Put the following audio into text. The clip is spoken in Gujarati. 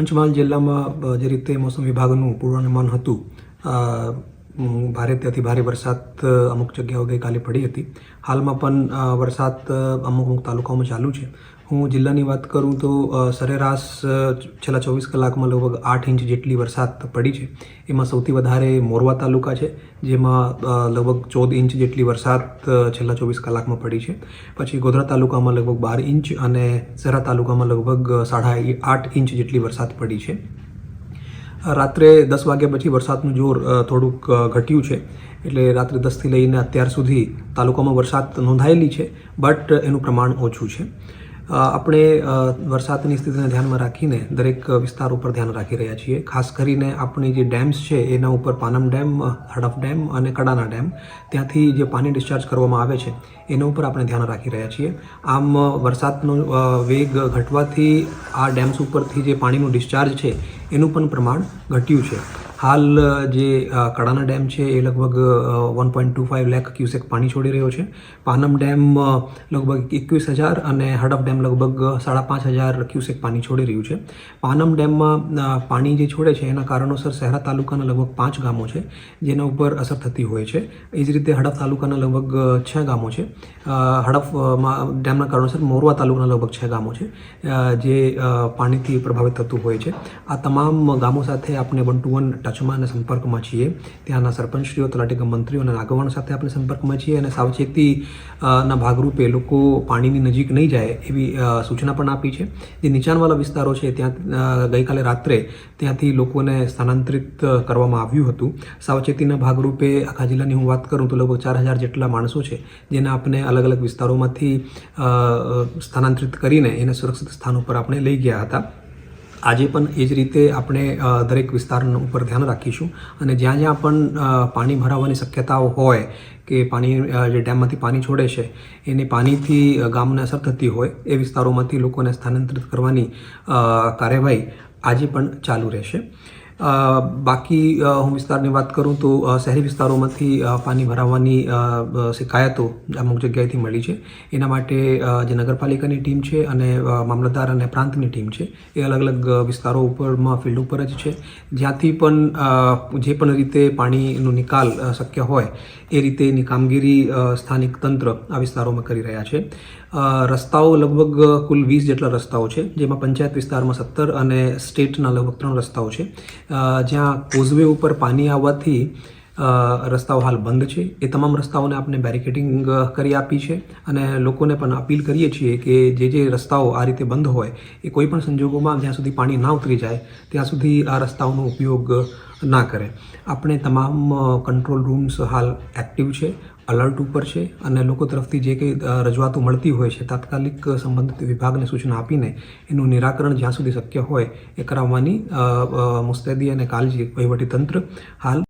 પંચમહાલ જિલ્લામાં જે રીતે મોસમ વિભાગનું પૂર્વાનુમાન હતું ભારે ત્યાંથી ભારે વરસાદ અમુક જગ્યાઓ ગઈકાલે પડી હતી. હાલમાં પણ વરસાદ અમુક અમુક તાલુકાઓમાં ચાલુ છે. હું જિલ્લાની વાત કરું તો સરેરાશ છેલ્લા ચોવીસ કલાકમાં લગભગ આઠ ઇંચ જેટલી વરસાદ પડી છે. એમાં સૌથી વધારે મોરવા તાલુકા છે, જેમાં લગભગ ચૌદ ઇંચ જેટલી વરસાદ છેલ્લા ચોવીસ કલાકમાં પડી છે. પછી ગોધરા તાલુકામાં લગભગ બાર ઇંચ અને સરા તાલુકામાં લગભગ સાડા આઠ ઇંચ જેટલી વરસાદ પડી છે. રાત્રે દસ વાગ્યા પછી વરસાદનું જોર થોડુંક ઘટ્યું છે. એટલે રાત્રે દસથી લઈને અત્યાર સુધી તાલુકામાં વરસાદ નોંધાયેલી છે, બટ એનું પ્રમાણ ઓછું છે. આપણે વરસાદની સ્થિતિને ધ્યાનમાં રાખીને દરેક વિસ્તાર ઉપર ધ્યાન રાખી રહ્યા છીએ. ખાસ કરીને આપણી જે ડેમ્સ છે, એના ઉપર પાનમ ડેમ, હડફ ડેમ અને કડાના ડેમ, ત્યાંથી જે પાણી ડિસ્ચાર્જ કરવામાં આવે છે, એના ઉપર આપણે ધ્યાન રાખી રહ્યા છીએ. આમ, વરસાદનો વેગ ઘટવાથી આ ડેમ્સ ઉપરથી જે પાણીનું ડિસ્ચાર્જ છે, એનું પણ પ્રમાણ ઘટ્યું છે. હાલ જે કડાના ડેમ છે, એ લગભગ one point two five lakh cusec પાણી છોડી રહ્યો છે. પાનમ ડેમ લગભગ એકવીસ હજાર અને હડફ ડેમ લગભગ સાડા પાંચ હજાર ક્યુસેક પાણી છોડી રહ્યું છે. પાનમ ડેમમાં પાણી જે છોડે છે, એના કારણોસર શહેરા તાલુકાના લગભગ પાંચ ગામો છે, જેના ઉપર અસર થતી હોય છે. એ જ રીતે હડફ તાલુકાના લગભગ છ ગામો છે. હડફમાં ડેમના કારણોસર મોરવા તાલુકાના લગભગ છ ગામો છે જે પાણીથી પ્રભાવિત થતું હોય છે. આ તમામ ગામો સાથે આપણે વન ટુ વન ટચમાં અને સંપર્કમાં છીએ. ત્યાંના સરપંચશ્રીઓ, તલાટી મંત્રીઓ અને આગેવાનો સાથે આપણે સંપર્કમાં છીએ અને સાવચેતીના ભાગરૂપે લોકો પાણીની નજીક નહીં જાય એવી સૂચના પણ આપી છે. જે નીચાણવાળા વિસ્તારો છે, ત્યાં ગઈકાલે રાત્રે ત્યાંથી લોકોને સ્થાનાંતરિત કરવામાં આવ્યું હતું. સાવચેતીના ભાગરૂપે આખા જિલ્લાની હું વાત કરું તો લગભગ ચાર હજાર જેટલા માણસો છે, જેને આપણે અલગ અલગ વિસ્તારોમાંથી સ્થાનાંતરિત કરીને એને સુરક્ષિત સ્થાન ઉપર આપણે લઈ ગયા હતા. આજે પણ એ જ રીતે આપણે દરેક વિસ્તાર ઉપર ધ્યાન રાખીશું. અને જ્યાં જ્યાં પણ પાણી ભરાવાની શક્યતાઓ હોય કે પાણી જે ડેમમાંથી પાણી છોડે છે, એને પાણીથી ગામને અસર થતી હોય, એ વિસ્તારોમાંથી લોકોને સ્થાનાંતરિત કરવાની કાર્યવાહી આજે પણ ચાલુ રહેશે. બાકી હું વિસ્તારની વાત કરું તો શહેરી વિસ્તારોમાંથી પાણી ભરાવાની શિકાયતો અમુક જગ્યાએથી મળી છે. એના માટે જે નગરપાલિકાની ટીમ છે અને મામલતદાર અને પ્રાંતની ટીમ છે, એ અલગ અલગ વિસ્તારો ઉપરમાં, ફિલ્ડ ઉપર જ છે. જ્યાંથી પણ જે પણ રીતે પાણીનો નિકાલ શક્ય હોય, એ રીતેની કામગીરી સ્થાનિક તંત્ર આ વિસ્તારોમાં કરી રહ્યા છે. રસ્તાઓ લગભગ કુલ વીસ જેટલા રસ્તાઓ છે, જેમાં પંચાયત વિસ્તારમાં સત્તર અને સ્ટેટના લગભગ ત્રણ રસ્તાઓ છે. જ્યાં કોઝવે ઉપર પાણી આવવાથી રસ્તાઓ હાલ બંધ છે. એ તમામ રસ્તાઓને આપણે બેરિકેડિંગ કરી આપી છે અને લોકોને પણ અપીલ કરીએ છીએ કે જે જે રસ્તાઓ આ રીતે બંધ હોય, એ કોઈ પણ સંજોગોમાં જ્યાં સુધી પાણી ના ઉતરી જાય, ત્યાં સુધી આ રસ્તાઓનો ઉપયોગ ના કરે. આપણે તમામ કંટ્રોલ રૂમ્સ હાલ એક્ટિવ છે અલર્ટ ઉપર છે અને લોકો તરફથી જે કંઈ રજૂઆતો મળતી હોય છે, તાત્કાલિક સંબંધિત વિભાગને સૂચના આપીને એનું નિરાકરણ જ્યાં સુધી શક્ય હોય, એ કરાવવાની મુસ્તેદી અને કાળજી વહીવટી તંત્ર હાલ